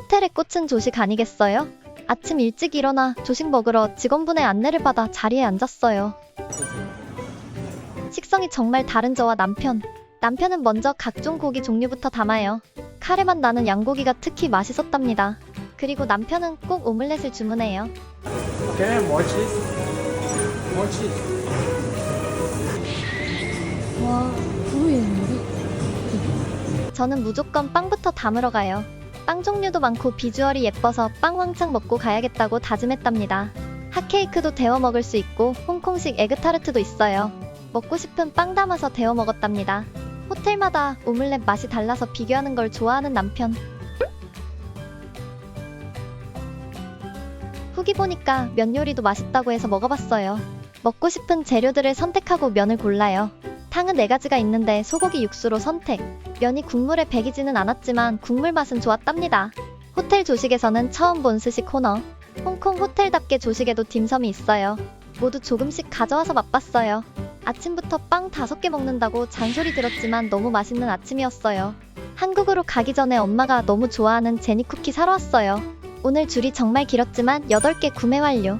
호텔의 꽃은 조식 아니겠어요? 아침 일찍 일어나 조식 먹으러 직원분의 안내를 받아 자리에 앉았어요. 식성이 정말 다른 저와 남편. 남편은 먼저 각종 고기 종류부터 담아요. 카레맛 나는 양고기가 특히 맛있었답니다. 그리고 남편은 꼭 오믈렛을 주문해요. Okay, cheese. 와, 후회했는데? 저는 무조건 빵부터 담으러 가요. 빵 종류도 많고 비주얼이 예뻐서 빵 왕창 먹고 가야겠다고 다짐했답니다. 핫케이크도 데워 먹을 수 있고 홍콩식 에그타르트도 있어요. 먹고 싶은 빵 담아서 데워 먹었답니다. 호텔마다 오믈렛 맛이 달라서 비교하는 걸 좋아하는 남편. 후기 보니까 면 요리도 맛있다고 해서 먹어봤어요. 먹고 싶은 재료들을 선택하고 면을 골라요. 탕은 네 가지가 있는데 소고기 육수로 선택. 면이 국물에 배기지는 않았지만 국물 맛은 좋았답니다. 호텔 조식에서는 처음 본 스시 코너. 홍콩 호텔답게 조식에도 딤섬이 있어요. 모두 조금씩 가져와서 맛봤어요. 아침부터 빵 다섯 개 먹는다고 잔소리 들었지만 너무 맛있는 아침이었어요. 한국으로 가기 전에 엄마가 너무 좋아하는 제니 쿠키 사러 왔어요. 오늘 줄이 정말 길었지만 8개 구매 완료.